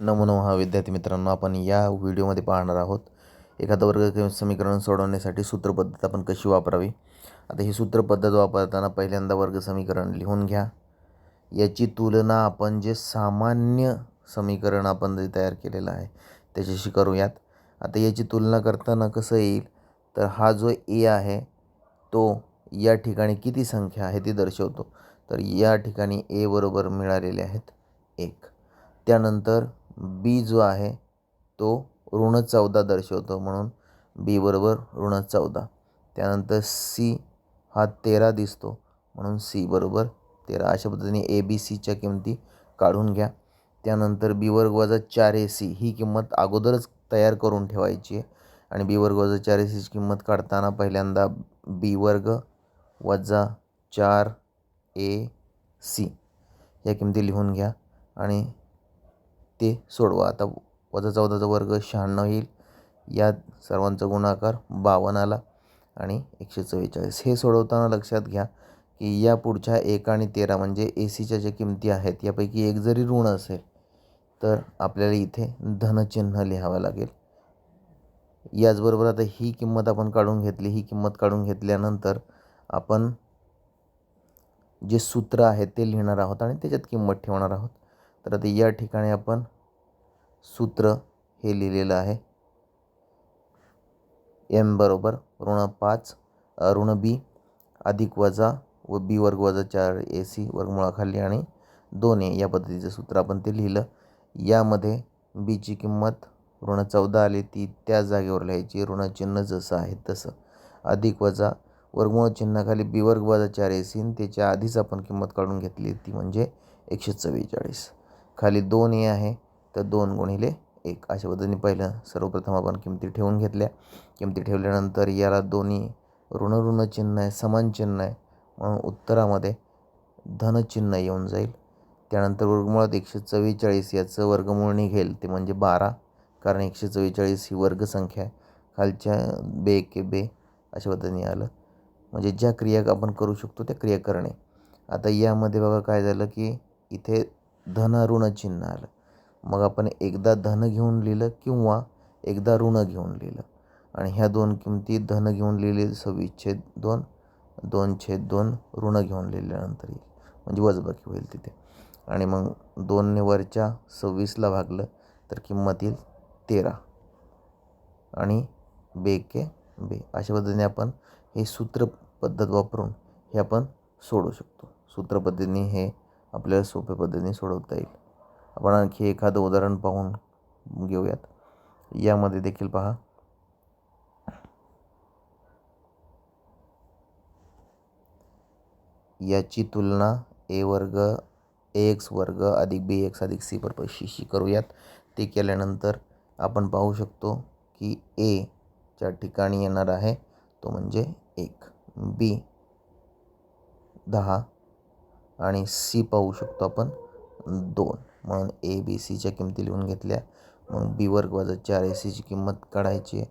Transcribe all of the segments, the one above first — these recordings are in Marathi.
नमो नमः. हा विद्यार्थी मित्रांनो आपण या व्हिडिओमध्ये पाहणार आहोत एखादं वर्ग समीकरण सोडवण्यासाठी सूत्रपद्धत आपण कशी वापरावी? आता ही सूत्रपद्धत वापरताना पहिल्यांदा वर्ग समीकरण लिहून घ्या. याची तुलना आपण जे सामान्य समीकरण आपण जे तयार केलेलं आहे त्याच्याशी करूयात. आता याची तुलना करताना कसं येईल? तर हा जो ए आहे तो या ठिकाणी किती संख्या आहे ती दर्शवतो. तर या ठिकाणी ए बरोबर मिळालेले आहेत एक. त्यानंतर बी जो आहे तो ऋण चौदा दर्शवतो म्हणून बी बरोबर ऋण चौदा. त्यानंतर सी हा तेरा दिसतो म्हणून सी बरोबर तेरा. अशा पद्धतीने ए बी सीच्या किमती काढून घ्या. त्यानंतर बी वर्ग वजा चार ए सी ही किंमत अगोदरच तयार करून ठेवायची आहे. आणि बी वर्ग वजा चार ए सीची किंमत काढताना पहिल्यांदा बी वर्ग वजा चार ए सी या किमती लिहून घ्या. आणि ते सोडवा. आता वजा चौदाचा वर्ग शहाण्णव येईल. या सर्वांचा गुणाकार बावन्न आला आणि एकशे चव्वेचाळीस. हे सोडवताना लक्षात घ्या की या पुढच्या एक आणि तेरा म्हणजे ए सीच्या ज्या किमती आहेत यापैकी एक जरी ऋण असेल तर आपल्याला इथे धनचिन्ह लिहावं लागेल. याचबरोबर आता ही किंमत आपण काढून घेतली. ही किंमत काढून घेतल्यानंतर आपण जे सूत्र आहे ते लिहिणार आहोत आणि त्याच्यात किंमत ठेवणार आहोत. तर आता या ठिकाणी आपण सूत्र हे लिहिलेलं आहे. एम बरोबर ऋण पाच ऋण बी अधिक वजा व बी वर्ग वजा चार ए सी वर्गमुळाखाली आणि दोन ए या पद्धतीचं सूत्र आपण ते लिहिलं. यामध्ये बीची किंमत ऋण चौदा आली ती त्या जागेवर लिहायची ऋणचिन्ह जसं आहे तसं. अधिक वजा वर्गमूळ चिन्हाखाली बी वर्ग वजा चार ए सी त्याच्या आधीच आपण किंमत काढून घेतली ती म्हणजे एकशे चव्वेचाळीस. खाली दोन ए आहे तर दोन गुणिले एक. अशा पद्धतीने पहिलं सर्वप्रथम आपण किमती ठेवून घेतल्या. किमती ठेवल्यानंतर याला दोन्ही ऋण ऋण चिन्ह आहे समान चिन्ह आहे. म्हणून उत्तरामध्ये धनचिन्ह येऊन जाईल. त्यानंतर वर्गमुळात एकशे चव्वेचाळीस याचं वर्गमूळ निघेल. ते म्हणजे बारा. कारण एकशे चव्वेचाळीस ही वर्गसंख्या आहे. खालच्या बे के बे अशा पद्धतीने आलं. म्हणजे ज्या क्रिया आपण करू शकतो त्या क्रिया करणे. आता यामध्ये बघा काय झालं की इथे धन ऋण चिन्ह आलं. मग आपण एकदा धन घेऊन लिहिलं किंवा एकदा ऋण घेऊन लिहिलं. आणि ह्या दोन किमती धन घेऊन लिहिले सव्वीस छेद दोन दोन छेद दोन ऋण घेऊन लिहिल्यानंतर येईल म्हणजे वजबाकी होईल तिथे. आणि मग दोनने वरच्या सव्वीसला भागलं तर किंमत येईल तेरा. आणि बे के बे. अशा पद्धतीने आपण हे सूत्र पद्धत वापरून हे आपण सोडू शकतो. सूत्रपद्धतीने हे आपल्याला सोप्या पद्धतीने सोडवता येईल. आपण आणखी एखादं उदाहरण पाहून घेऊयात. यामध्ये देखील पहा. याची तुलना ए वर्ग ए एक्स वर्ग अधिक बी एक्स अधिक सी परपशीशी करूयात. ते केल्यानंतर आपण पाहू शकतो की ए च्या ठिकाणी येणार आहे तो म्हणजे एक. बी दहा. आणि सी पाहू शकतो आपण. दोन. म्हणून ए बी सीच्या किमती लिहून घेतल्या. मग बी वर्ग वजा चार ए सीची किंमत काढायची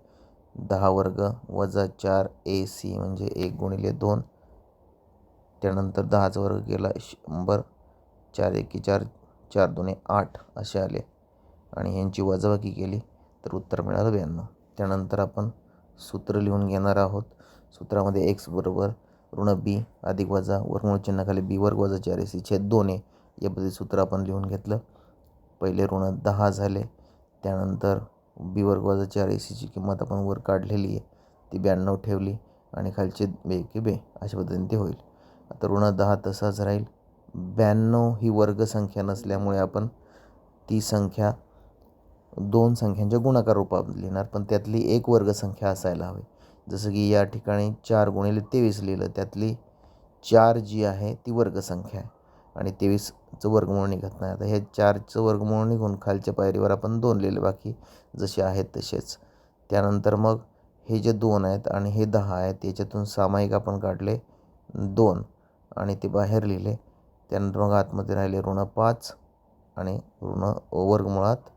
दहा वर्ग वजा चार ए सी म्हणजे एक गुणिले दोन. त्यानंतर दहाचा वर्ग केला शंभर. चार एकी चार चार दोन्ही आठ असे आले. आणि ह्यांची वजाबाकी केली तर उत्तर मिळालं ब्याण्णव. त्यानंतर आपण सूत्र लिहून घेणार आहोत. सूत्रामध्ये एक्स बरोबर ऋण बी अधिक वजा वर्गमूळ चिन्हाखाली बी वर्ग वजा चार ए सी छेद दोन ए. या पद्धती सूत्र आपण लिहून घेतलं. पहिले ऋण दहा झाले. त्यानंतर बी वर्ग वजा चार ए सीची किंमत आपण वर काढलेली आहे ती ब्याण्णव ठेवली आणि खालचे बे की बे अशा पद्धतीने ते होईल. आता ऋण दहा तसाच राहील. ब्याण्णव ही वर्गसंख्या नसल्यामुळे आपण ती संख्या दोन संख्यांच्या गुणाकार रूपात लिहिणार पण त्यातली एक वर्गसंख्या असायला हवी. जसं की या ठिकाणी चार गुणिले तेवीस लिहिलं त्यातली चार जी आहे ती वर्गसंख्या आहे. आणि तेवीसचं वर्गमूळ निघत नाही. आता हे चारचं वर्गमूळ निघून खालच्या पायरीवर आपण दोन लिहिले बाकी जसे आहेत तसेच. त्यानंतर मग हे जे दोन आहेत आणि हे दहा आहेत याच्यातून सामायिक आपण काढले दोन आणि ते बाहेर लिहिले. त्यानंतर मग आतमध्ये राहिले ऋण पाच आणि ऋण वर्गमुळात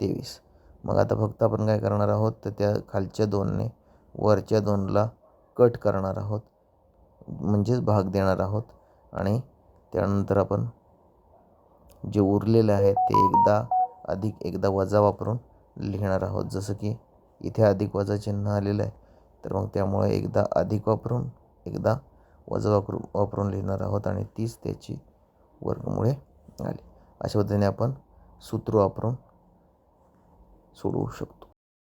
तेवीस. मग आता फक्त आपण काय करणार आहोत तर त्या खालच्या दोनने वरच्या दोनला कट करणार आहोत. म्हणजेच भाग देणार आहोत. आणि त्यानंतर आपण जे उरलेले आहेत ते एकदा अधिक एकदा वजा वापरून लिहिणार आहोत. जसं की इथे अधिक वजा चिन्ह आलेलं आहे तर मग त्यामुळे एकदा अधिक वापरून एकदा वजा वापरून वापरून लिहिणार आहोत आणि तीच त्याची वर्गमुळे आली. अशा पद्धतीने आपण सूत्र वापरून सोडवू शकतो.